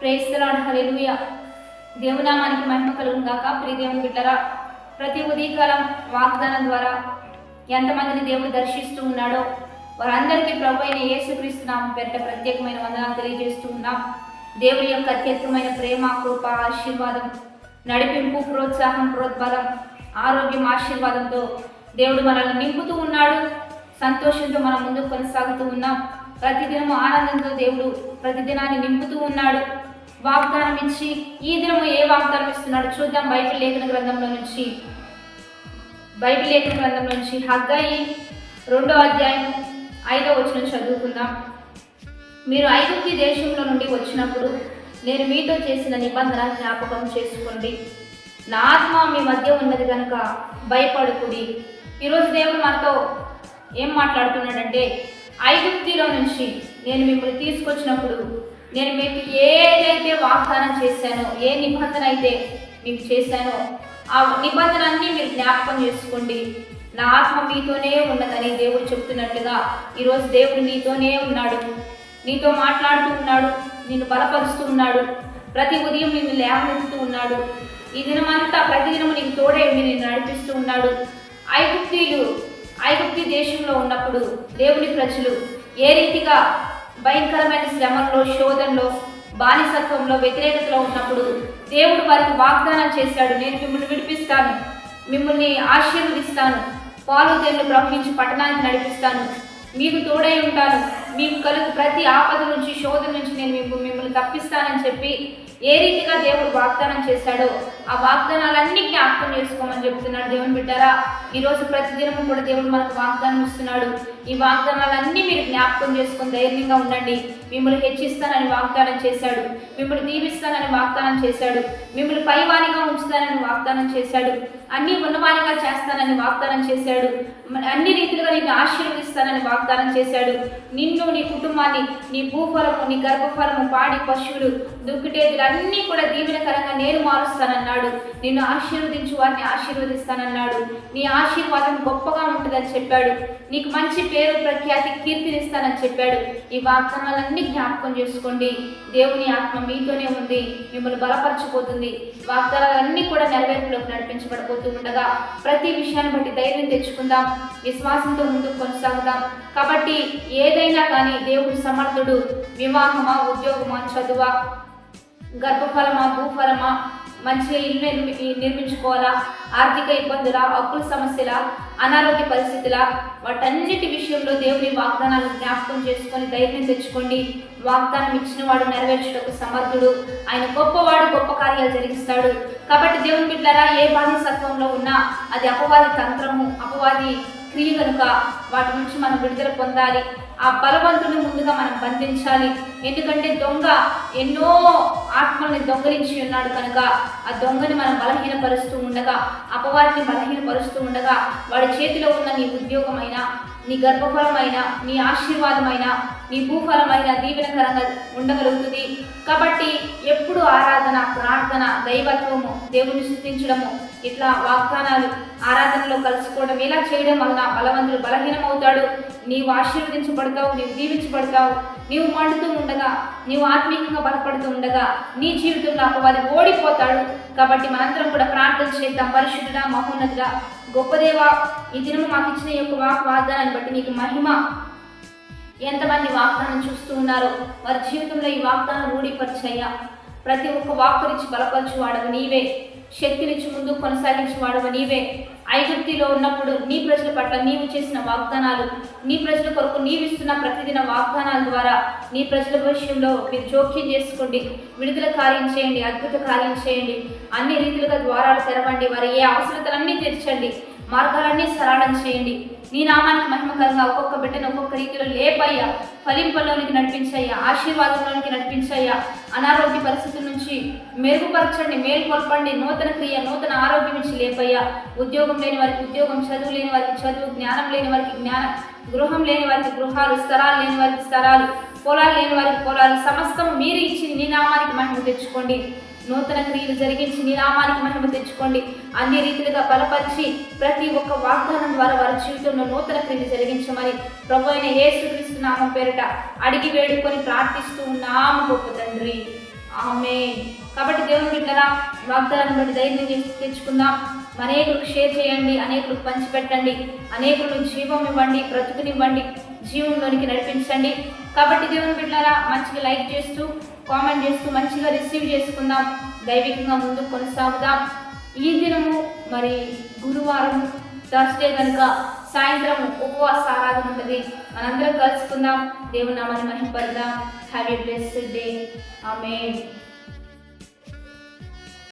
ప్రేస్తలాడు హల్లెలూయా. దేవునామానికి మహిమ కలుగును గాక. ప్రియ దేవుని బిడ్డరా ప్రతి ఉదయకాలం వాగ్దానం ద్వారా ఎంతమందిని దేవుడు దర్శిస్తూ ఉన్నాడో వారందరికీ ప్రభు అయిన యేసుక్రీస్తు పెద్ద ప్రత్యేకమైన వందనాలు తెలియజేస్తూ ఉన్నాం. దేవుని యొక్క అత్యధికమైన ప్రేమ కృప ఆశీర్వాదం నడిపింపు ప్రోత్సాహం ప్రోద్బలం ఆరోగ్యం ఆశీర్వాదంతో దేవుడు మనల్ని నింపుతూ ఉన్నాడు. సంతోషంతో మనం ముందుకు కొనసాగుతూ ఉన్నాం. ప్రతిదినము ఆనందంతో దేవుడు ప్రతిదినాన్ని నింపుతూ ఉన్నాడు. వాగ్దానం ఇచ్చి ఈ దినము ఏ వాగ్దానం ఇస్తున్నాడు చూద్దాం బైబిల్ లేఖన గ్రంథంలో నుంచి. బైబిల్ లేఖన గ్రంథం నుంచి హగ్గాయి రెండో అధ్యాయం ఐదో వచనం చదువుకుందాం. మీరు ఐగుప్తి దేశంలో నుండి వచ్చినప్పుడు నేను మీతో చేసిన నిబంధన జ్ఞాపకం చేసుకోండి. నా ఆత్మ మీ మధ్య ఉన్నది కనుక భయపడుకుడి. ఈరోజు దేవుడు మనతో ఏం మాట్లాడుతున్నాడంటే ఐగుప్తిలో నుంచి నేను మిమ్మల్ని తీసుకొచ్చినప్పుడు నేను మీకు ఏదైతే వాగ్దానం చేశానో ఏ నిబంధన అయితే మీకు చేశానో ఆ నిబంధన అన్నీ మీరు జ్ఞాపకం చేసుకోండి. నా ఆత్మ మీతోనే ఉన్నదని దేవుడు చెప్తున్నట్లుగా ఈరోజు దేవుడు నీతోనే ఉన్నాడు. నీతో మాట్లాడుతూ ఉన్నాడు నిన్ను బలపరుస్తూ ఉన్నాడు. ప్రతి ఉదయం నిన్ను లేవనెత్తుతూ ఉన్నాడు. ఈ దినమంతా ప్రతిదినము నీకు తోడే నిన్ను నడిపిస్తూ ఉన్నాడు. ఐగుప్తీయులు ఐగుప్తి దేశంలో ఉన్నప్పుడు దేవుని ప్రజలు ఏ రీతిగా భయంకరమైన శ్రమంలో శోధనలో బానిసత్వంలో వ్యతిరేకతలో ఉన్నప్పుడు దేవుడు వారికి వాగ్దానం చేశాడు నేను మిమ్మల్ని విడిపిస్తాను మిమ్మల్ని ఆశీర్వదిస్తాను. పాలు తేళ్ళు ప్రవహించి పట్టణానికి నడిపిస్తాను. మీకు తోడై ఉంటాను. మీకు కలుగు ప్రతి ఆపద నుంచి శోధన నుంచి నేను మిమ్మల్ని తప్పిస్తానని చెప్పి ఏ రీతిగా దేవుడు వాగ్దానం చేశాడో ఆ వాగ్దానాలన్నీ జ్ఞాపకం చేసుకోమని చెప్తున్నాడు దేవుని బిడ్డారా. ఈరోజు ప్రతిదినం కూడా దేవుడు మనకు వాగ్దానం ఇస్తున్నాడు. ఈ వాగ్దానాలన్నీ మీరు జ్ఞాపకం చేసుకొని ధైర్యంగా ఉండండి. మిమ్మల్ని హెచ్చిస్తానని వాగ్దానం చేశాడు. మిమ్మల్ని దీవిస్తానని వాగ్దానం చేశాడు. మిమ్మల్ని పైవానిగా ఉంచుతానని వాగ్దానం చేశాడు. అన్ని ఉన్నవానిగా చేస్తానని వాగ్దానం చేశాడు. అన్ని రీతిలుగా నిన్ను ఆశీర్వదిస్తానని వాగ్దానం చేశాడు. నిన్ను నీ కుటుంబాన్ని నీ భూఫలము నీ గర్భఫలము పాడి పశువులు దుక్కిటేదులు అన్ని కూడా దీవెనకరంగా నేను మారుస్తానన్నాడు. నిన్ను ఆశీర్వదించు వారిని ఆశీర్వదిస్తానన్నాడు. నీ ఆశీర్వాదం గొప్పగా ఉంటుందని చెప్పాడు. నీకు మంచి పేరు ప్రఖ్యాతి కీర్తినిస్తానని చెప్పాడు. ఈ వాగ్దానాలన్నీ జ్ఞాపకం చేసుకోండి. దేవుని ఆత్మ మీతోనే ఉంది. మిమ్మల్ని బలపరచబోతుంది. వాగ్దానాలన్నీ కూడా నెరవేర్పులోకి నడిపించబడిపోతూ ఉండగా ప్రతి విషయాన్ని బట్టి ధైర్యం తెచ్చుకుందాం. విశ్వాసంతో ముందుకు కొనసాగుదాం. కాబట్టి ఏదైనా కానీ దేవుడు సమర్థుడు. వివాహమా ఉద్యోగమా చదువా గర్భఫలమా భూఫలమా మంచిగా ఇల్లు నిర్మించుకోవాలా ఆర్థిక ఇబ్బందుల అప్పుల సమస్యల అనారోగ్య పరిస్థితుల వాటన్నిటి విషయంలో దేవుని వాగ్దానాలు జ్ఞాపకం చేసుకొని ధైర్యం తెచ్చుకోండి. వాగ్దానం ఇచ్చిన వాడు నెరవేర్చుటకు సమర్థుడు. ఆయన గొప్పవాడు గొప్ప కార్యాలు జరిగిస్తాడు. కాబట్టి దేవుని బిడ్డరా ఏ బానిసత్వంలో ఉన్నా అది అపవాది తంత్రము అపవాది క్రియ కనుక వాటి నుంచి మనం విడుదల పొందాలి. ఆ బలవంతుని ముందుగా మనం బంధించాలి. ఎందుకంటే దొంగ ఎన్నో ఆత్మల్ని దొంగలించి ఉన్నాడు కనుక ఆ దొంగని మనం బలహీనపరుస్తూ ఉండగా అపవాదిని బలహీనపరుస్తూ ఉండగా వాడి చేతిలో ఉన్న నీ ఉద్యోగమైన నీ గర్భఫలమైన నీ ఆశీర్వాదమైన నీ భూఫలమైన దీవెనకరంగా ఉండగలుగుతుంది. కాబట్టి ఎప్పుడు ఆరాధన ప్రార్థన దైవత్వము దేవుని స్థుతించడము ఇట్లా వాగ్దానాలు ఆరాధనలో కలుసుకోవడం ఇలా చేయడం వలన బలవంతుడు బలహీనమవుతాడు. నీవు ఆశీర్వదించబడతావు నీవు దీవించబడతావు నీవు మండుతూ ఉండగా నీవు ఆత్మీయంగా బలపడుతూ ఉండగా నీ జీవితంలో అపవాది ఓడిపోతాడు. కాబట్టి మనందరం కూడా ప్రార్థన చేద్దాం. పరిశుద్ధుడా మహోన్నతుడా గొప్పదేవా ఈ దినము మాకు ఇచ్చిన ఈ యొక్క వాక్ వాగ్దానాన్ని బట్టి నీకు మహిమ. ఎంతమంది వాగ్దానం చూస్తూ ఉన్నారో వారి జీవితంలో ఈ వాగ్దానం రూఢిపరిచయ్యా ప్రతి ఒక్క వాక్కునిచ్చి బలపరచు వాడవు నీవే. శక్తినిచ్చి ముందు కొనసాగించి వాడవ నీవే. ఐగుప్తిలో ఉన్నప్పుడు నీ ప్రజల పట్ల నీవు చేసిన వాగ్దానాలు నీ ప్రజల కొరకు నీవిస్తున్న ప్రతిదిన వాగ్దానాల ద్వారా నీ ప్రజల విషయంలో మీరు జోక్యం చేసుకోండి విడుదల కార్యం చేయండి అద్భుత కార్యం చేయండి. అన్ని రీతిలుగా ద్వారాలు తెరవండి వారి ఏ అవసరతలన్నీ తీర్చండి. మార్గాలన్నీ సరళం చేయండి. నీ నామానికి మహిమకరంగా ఒక్కొక్క బిడ్డను ఒక్కొక్క రీతిలో లేపయ్యా. ఫలింపల్లోనికి నడిపించయ్యా ఆశీర్వాదంలోనికి నడిపించయ్యా. అనారోగ్య పరిస్థితుల నుంచి మెరుగుపరచండి మేలుకొల్పండి. నూతన క్రియ నూతన ఆరోగ్యం నుంచి లేపయ్యా. ఉద్యోగం లేని వారికి ఉద్యోగం చదువు లేని వారికి చదువు జ్ఞానం లేని వారికి జ్ఞానం గృహం లేని వారికి గృహాలు స్థలాలు లేని వారికి స్థలాలు పొలాలు లేని వారికి పొలాలు. సమస్తం మీరు ఇచ్చి నీ నామానికి మహిమ తెచ్చుకోండి. నూతన క్రియలు జరిగించి నీ నామానికి మహిమ తెచ్చుకోండి. అన్ని రీతిలుగా బలపరిచి ప్రతి ఒక్క వాగ్దానం ద్వారా వారి జీవితంలో నూతన క్రియలు జరిగించమని ప్రభు అయిన యేసుక్రీస్తు నామం పేరిట అడిగి వేడుకొని ప్రార్థిస్తూ ఉన్నాము గొప్ప తండ్రి. ఆమె కాబట్టి దేవుని బిడ్డరా వాగ్దానం బట్టి ధైర్యం చేసి తెచ్చుకుందాం. అనేకులకు షేర్ చేయండి అనేకులకు పంచిపెట్టండి. అనేకులను జీవం ఇవ్వండి బ్రతుకునివ్వండి జీవంలోనికి నడిపించండి. కాబట్టి దేవుని బిడ్డరా మంచిగా లైక్ చేస్తూ కామెంట్ చేస్తూ మంచిగా రిసీవ్ చేసుకుందాం. దైవికంగా ముందుకు కొనసాగుదాం. ఈ దినము మరి గురువారం థర్స్డే కనుక సాయంత్రం ఉపవాస ఆరాధన ఉంటుంది. మనందరం కలుసుకుందాం. దేవుని నామాన్ని మహింపడదాం హ్యావ్ ఎ బ్లెస్డ్ డే ఆమె